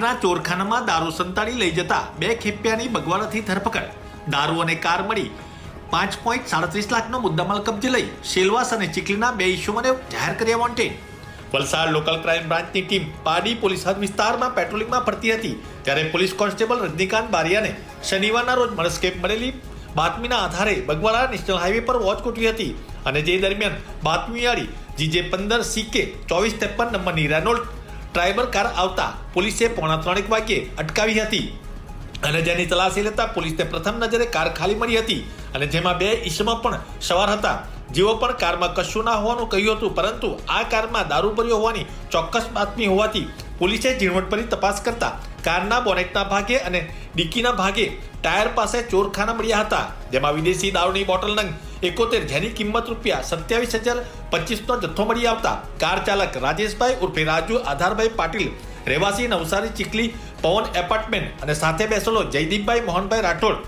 ચીખલીના ચોરખાનામાં દારૂ સંતાડી લઈ જતા બે ખેપિયાની બગવાડાથી ધરપકડ. દારૂ અને કાર મળી પાંચ પોઈન્ટ સાડત્રીસ લાખનો મુદ્દામાલ કબજે લઈ સેલવાસ અને ચીખલીના બે ઇસ્યુઓને જાહેર કર્યા વોન્ટેડ. વલસાડ લોકલ ક્રાઇમ બ્રાન્ચની ટીમ પાડી પોલીસ હદ વિસ્તારમાં પેટ્રોલિંગમાં ફરતી હતી, ત્યારે પોલીસ કોન્સ્ટેબલ રજનીકાંત બારિયાને શનિવારના રોજ મળસ્કેપ મળેલી બાતમીના આધારે બગવાડા નેશનલ હાઈવે પર વોચ ગોઠવી હતી અને જે દરમિયાન બાતમી બાતમીવાળી જીજે પંદર સીકે ચોવીસ ત્રેપન નંબરની રેનોલ્ડ ડ્રાઈવર કાર આવતા પોલીસે પોણા ત્રણેક વાગ્યે અટકાવી હતી. અને જેની તલાશી લેતા પોલીસને પ્રથમ નજરે કાર ખાલી મળી હતી અને જેમાં બે ઈસમો પણ સવાર હતા. જેઓ પણ કારમાં કશું ના હોવાનું કહ્યું હતું, પરંતુ આ કારમાં દારૂ ભર્યો હોવાની ચોક્કસ બાતમી હોવાથી પોલીસે ઝીણવટભરી તપાસ કરતા કારના બોનેટના ભાગે અને ડિક્કીના ભાગે ટાયર પાસે ચોરખાના મળ્યા હતા, જેમાં વિદેશી દારૂની બોટલ નંગ એકોતેર જેની કિંમત રૂપિયા સત્યાવીસ હજાર પચીસનો જથ્થો મળી આવતા કાર ચાલક રાજેશભાઈ ઉર્ફે રાજુ આધારભાઈ પાટીલ, રહેવાસી નવસારી ચીખલી પવન એપાર્ટમેન્ટ અને સાથે બેસેલો જયદીપભાઈ મોહનભાઈ રાઠોડ,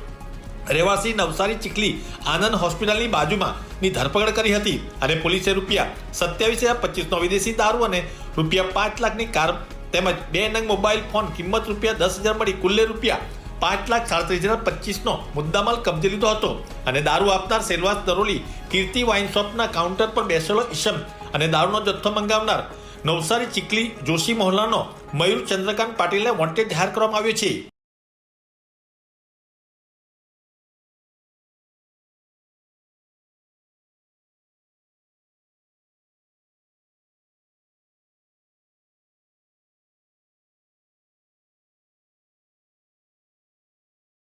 રહેવાસી નવસારી ચીખલી આનંદ હોસ્પિટલની બાજુમાં ની ધરપકડ કરી હતી અને પોલીસે રૂપિયા સત્યાવીસ હજાર પચીસનો વિદેશી દારૂ અને રૂપિયા પાંચ લાખની કાર તેમજ બે નંગ મોબાઈલ ફોન કિંમત રૂપિયા દસ હજાર મળી કુલ્લે રૂપિયા પાંચ લાખ સાડત્રીસ હજાર પચીસનો મુદ્દામાલ કબજે લીધો હતો અને દારૂ આપનાર સેલવાસ દરોલી કીર્તિ વાઇન શોપના કાઉન્ટર પર બેસેલો ઈશમ અને દારૂનો જથ્થો મંગાવનાર નવસારી ચીકલી જોશી મોહલ્લાનો મયુર ચંદ્રકાંત પાટીલને વોન્ટેડ જાહેર કરવામાં આવ્યો છે.